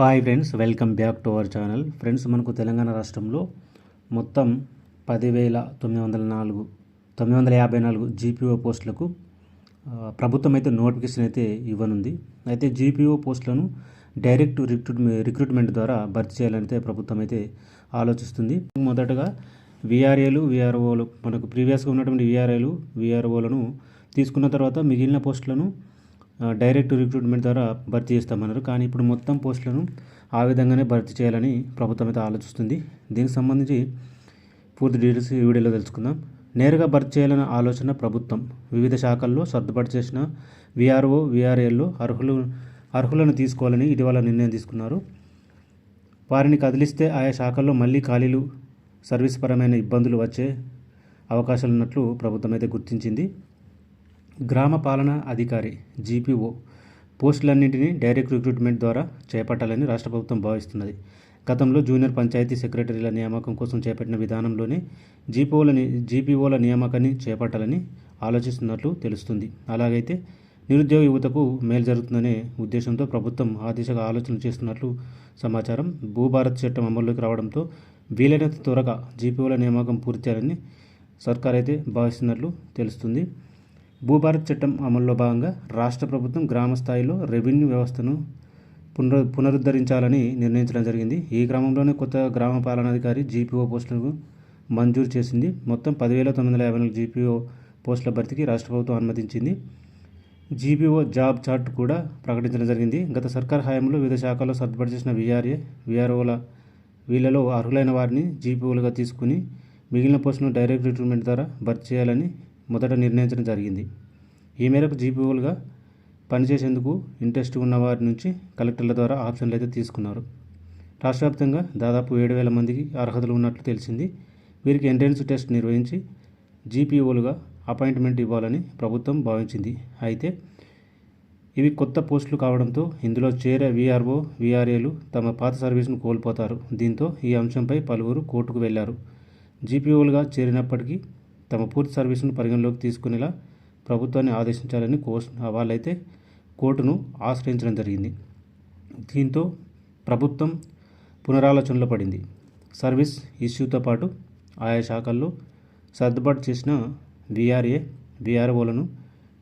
Hi friends welcome back to our channel friends మనకు తెలంగాణ రాష్ట్రంలో మొత్తం పదివేల తొమ్మిది వందల నాలుగు తొమ్మిది వందల యాభై నాలుగు జీపీఓ పోస్టులకు ప్రభుత్వం అయితే నోటిఫికేషన్ అయితే ఇవ్వనుంది. అయితే జీపీఓ పోస్టులను డైరెక్ట్ రిక్రూట్ రిక్రూట్మెంట్ ద్వారా భర్తీ చేయాలని అయితే ప్రభుత్వం అయితే ఆలోచిస్తుంది. మొదటగా విఆర్ఏలు విఆర్ఓలు మనకు ప్రీవియస్గా ఉన్నటువంటి విఆర్ఏలు విఆర్ఓలను తీసుకున్న తర్వాత మిగిలిన పోస్టులను డైరెక్ట్ రిక్రూట్మెంట్ ద్వారా భర్తీ చేస్తామన్నారు. కానీ ఇప్పుడు మొత్తం పోస్టులను ఆ విధంగానే భర్తీ చేయాలని ప్రభుత్వం అయితే ఆలోచిస్తుంది. దీనికి సంబంధించి పూర్తి డీటెయిల్స్ ఈ వీడియోలో తెలుసుకుందాం. నేరుగా భర్తీ చేయాలన్న ఆలోచన ప్రభుత్వం. వివిధ శాఖల్లో సర్దుబాటు చేసిన విఆర్ఓ విఆర్ఏల్లో అర్హులు అర్హులను తీసుకోవాలని ఇటీవల నిర్ణయం తీసుకున్నారు. వారిని కదిలిస్తే ఆయా శాఖల్లో మళ్ళీ ఖాళీలు సర్వీస్ పరమైన ఇబ్బందులు వచ్చే అవకాశాలు ఉన్నట్లు ప్రభుత్వం అయితే గుర్తించింది. గ్రామ పాలనా అధికారి జీపీఓ పోస్టులన్నింటినీ డైరెక్ట్ రిక్రూట్మెంట్ ద్వారా చేపట్టాలని రాష్ట్ర ప్రభుత్వం భావిస్తున్నది. గతంలో జూనియర్ పంచాయతీ సెక్రటరీల నియామకం కోసం చేపట్టిన విధానంలోనే జీపీఓల జీపీఓల నియామకాన్ని చేపట్టాలని ఆలోచిస్తున్నట్లు తెలుస్తుంది. అలాగైతే నిరుద్యోగ యువతకు మేలు జరుగుతుందనే ఉద్దేశంతో ప్రభుత్వం ఆ దిశగా ఆలోచనలు చేస్తున్నట్లు సమాచారం భూభారత్ చట్టం అమల్లోకి రావడంతో వీలైనంత త్వరగా జీపీఓల నియామకం పూర్తి చేయాలని సర్కార్ అయితే భావిస్తున్నట్లు తెలుస్తుంది. భూభారత్ చట్టం అమల్లో భాగంగా రాష్ట్ర ప్రభుత్వం గ్రామ స్థాయిలో రెవెన్యూ వ్యవస్థను పునరు పునరుద్ధరించాలని నిర్ణయించడం జరిగింది. ఈ క్రమంలోనే కొత్త గ్రామ పాలనాధికారి జీపీఓ పోస్టులకు మంజూరు చేసింది. మొత్తం పదివేల తొమ్మిది వందల యాభై నాలుగు జీపీఓ పోస్టుల భర్తీకి రాష్ట్ర ప్రభుత్వం అనుమతించింది. జీపీఓ జాబ్ చార్ట్ కూడా ప్రకటించడం జరిగింది. గత సర్కార్ హయాంలో వివిధ శాఖల్లో సర్దుబాటు చేసిన వీఆర్ఏ వీఆర్ఓల వీళ్ళలో అర్హులైన వారిని జీపీఓలుగా తీసుకుని మిగిలిన పోస్టులను డైరెక్ట్ రిక్రూట్మెంట్ ద్వారా భర్తీ చేయాలని మొదట నిర్ణయించడం జరిగింది. ఈ మేరకు జీపీఓలుగా పనిచేసేందుకు ఇంట్రెస్ట్ ఉన్న వారి నుంచి కలెక్టర్ల ద్వారా ఆప్షన్లు అయితే తీసుకున్నారు. రాష్ట్ర వ్యాప్తంగా దాదాపు ఏడు వేల మందికి అర్హతలు ఉన్నట్లు తెలిసింది. వీరికి ఎంట్రన్స్ టెస్ట్ నిర్వహించి జీపీఓలుగా అపాయింట్మెంట్ ఇవ్వాలని ప్రభుత్వం భావించింది. అయితే ఇవి కొత్త పోస్టులు కావడంతో ఇందులో చేరే వీఆర్ఓ వీఆర్ఏలు తమ పాత సర్వీసును కోల్పోతారు. దీంతో ఈ అంశంపై పలువురు కోర్టుకు వెళ్ళారు. జీపీఓలుగా చేరినప్పటికీ తమ పూర్తి సర్వీసును పరిగణలోకి తీసుకునేలా ప్రభుత్వాన్ని ఆదేశించాలని కోర్టు వాళ్ళైతే కోర్టును ఆశ్రయించడం జరిగింది. దీంతో ప్రభుత్వం పునరాలోచనలో పడింది. సర్వీస్ ఇష్యూతో పాటు ఆయా శాఖల్లో సర్దుబాటు చేసిన విఆర్ఏ విఆర్ఓలను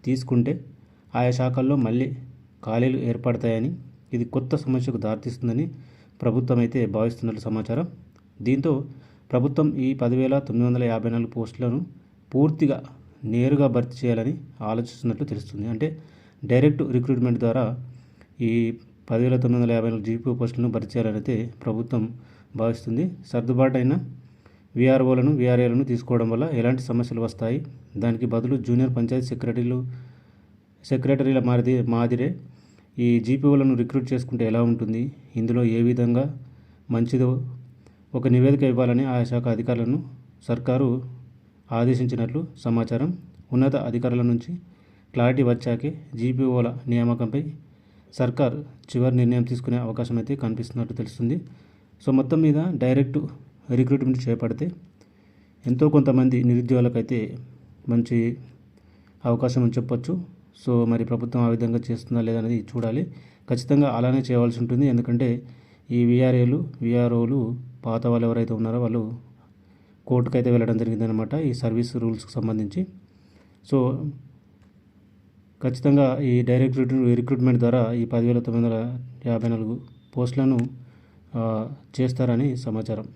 తీసుకుంటే ఆయా శాఖల్లో మళ్ళీ ఖాళీలు ఏర్పడతాయని ఇది కొత్త సమస్యకు దారితీస్తుందని ప్రభుత్వం అయితే భావిస్తున్నట్లు సమాచారం. దీంతో ప్రభుత్వం ఈ పదివేల తొమ్మిది వందల యాభై నాలుగు పోస్టులను పూర్తిగా నేరుగా భర్తీ చేయాలని ఆలోచిస్తున్నట్లు తెలుస్తుంది. అంటే డైరెక్ట్ రిక్రూట్మెంట్ ద్వారా ఈ పదివేల తొమ్మిది వందల యాభై నాలుగు జీపీ పోస్టులను భర్తీ చేయాలని అయితే ప్రభుత్వం భావిస్తుంది. సర్దుబాటు అయిన విఆర్ఓలను విఆర్ఏలను తీసుకోవడం వల్ల ఎలాంటి సమస్యలు వస్తాయి? దానికి బదులు జూనియర్ పంచాయతీ సెక్రటరీలు సెక్రటరీల మాది మాదిరే ఈ జీపీఓలను రిక్రూట్ చేసుకుంటే ఎలా ఉంటుంది? ఇందులో ఏ విధంగా మంచిదో ఒక నివేదిక ఇవ్వాలని ఆయా శాఖ అధికారులను సర్కారు ఆదేశించినట్లు సమాచారం. ఉన్నత అధికారుల నుంచి క్లారిటీ వచ్చాకే జీపీఓల నియామకంపై సర్కార్ చివరి నిర్ణయం తీసుకునే అవకాశం అయితే కనిపిస్తున్నట్టు తెలుస్తుంది. సో మొత్తం మీద డైరెక్ట్ రిక్రూట్మెంట్ చేపడితే ఎంతో కొంతమంది నిరుద్యోగులకైతే మంచి అవకాశం అని చెప్పొచ్చు. సో మరి ప్రభుత్వం ఆ విధంగా చేస్తుందా లేదా అనేది చూడాలి. ఖచ్చితంగా అలానే చేయవలసి ఉంటుంది. ఎందుకంటే ఈ విఆర్ఏలు విఆర్ఓలు పాత వాళ్ళు ఎవరైతే ఉన్నారో వాళ్ళు కోర్టుకు అయితే వెళ్ళడం జరిగిందనమాట ఈ సర్వీస్ రూల్స్కి సంబంధించి. సో ఖచ్చితంగా ఈ డైరెక్ట్ రిక్రూట్మెంట్ ద్వారా ఈ పదివేల తొమ్మిది వందల యాభై నాలుగు పోస్టులను చేస్తారని సమాచారం.